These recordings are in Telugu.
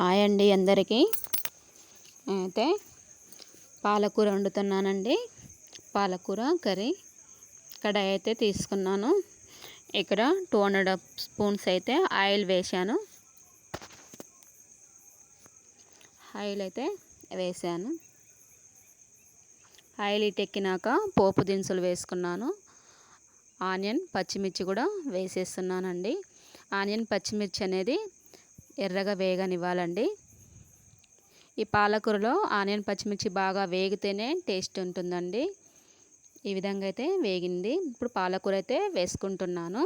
హాయ్ అండి అందరికీ. అయితే పాలకూర వండుతున్నానండి. పాలకూర కర్రీ కడాయి అయితే తీసుకున్నాను. ఇక్కడ టూ హండ్రెడ్ స్పూన్స్ అయితే ఆయిల్ వేశాను. ఆయిల్ అయితే వేసాను ఆయిల్ ఇటెక్కినాక పోపు దినుసులు వేసుకున్నాను. ఆనియన్ పచ్చిమిర్చి కూడా వేసేస్తున్నానండి. ఆనియన్ పచ్చిమిర్చి అనేది ఎర్రగా వేగనివ్వాలండి. ఈ పాలకూరలో ఆనియన్ పచ్చిమిర్చి బాగా వేగితేనే టేస్ట్ ఉంటుందండి. ఈ విధంగా అయితే వేగింది. ఇప్పుడు పాలకూర అయితే వేసుకుంటున్నాను.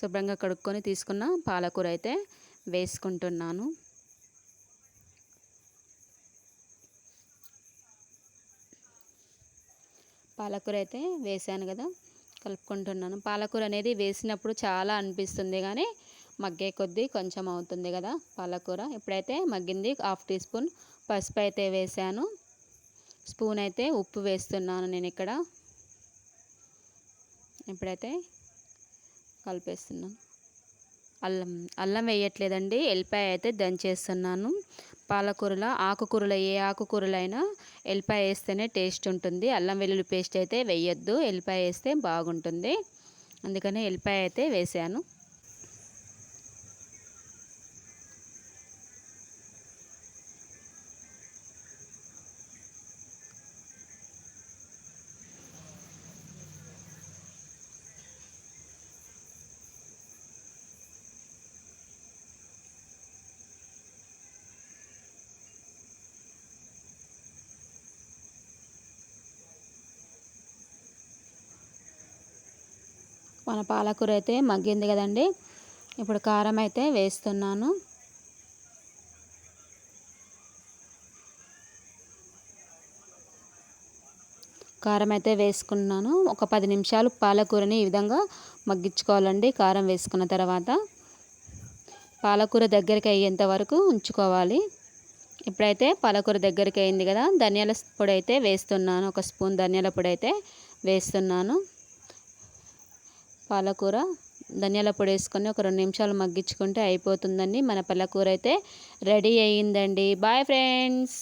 శుభ్రంగా కడుక్కొని తీసుకున్న పాలకూర అయితే వేసుకుంటున్నాను. పాలకూర అయితే వేసాను కదా కలుపుకుంటున్నాను. పాలకూర అనేది వేసినప్పుడు చాలా అనిపిస్తుంది కానీ మగ్గే కొద్దీ కొంచెం అవుతుంది కదా పాలకూర. ఇప్పుడైతే మగ్గింది హాఫ్ టీ స్పూన్. పసుపు అయితే వేసాను. స్పూన్ అయితే ఉప్పు వేస్తున్నాను నేను ఇక్కడ. ఇప్పుడైతే కలిపేస్తున్నాను. అల్లం అల్లం వేయట్లేదండి. ఎల్లిపాయ అయితే దంచేస్తున్నాను. పాలకూరలో ఆకుకూరలు ఏ ఆకుకూరలైనా ఎల్లిపాయ వేస్తేనే టేస్ట్ ఉంటుంది. అల్లం వెల్లుల్లి పేస్ట్ అయితే వేయొద్దు. ఎల్లిపాయ వేస్తే బాగుంటుంది. అందుకని ఎల్లిపాయ అయితే వేసాను. మన పాలకూర అయితే మగ్గింది కదండి. ఇప్పుడు కారం అయితే వేస్తున్నాను. కారం అయితే వేసుకున్నాను. ఒక పది నిమిషాలు పాలకూరని ఈ విధంగా మగ్గించుకోవాలండి. కారం వేసుకున్న తర్వాత పాలకూర దగ్గరికి అయ్యేంత వరకు ఉంచుకోవాలి. ఇప్పుడైతే పాలకూర దగ్గరికి అయింది కదా ధనియాల పొడి అయితే వేస్తున్నాను. ఒక స్పూన్ ధనియాల పొడి అయితే వేస్తున్నాను. పాలకూర ధనియాల పొడి వేసుకొని ఒక రెండు నిమిషాలు మగ్గించుకుంటే అయిపోతుందండి. మన పాలకూర అయితే రెడీ అయ్యిందండి. Bye friends.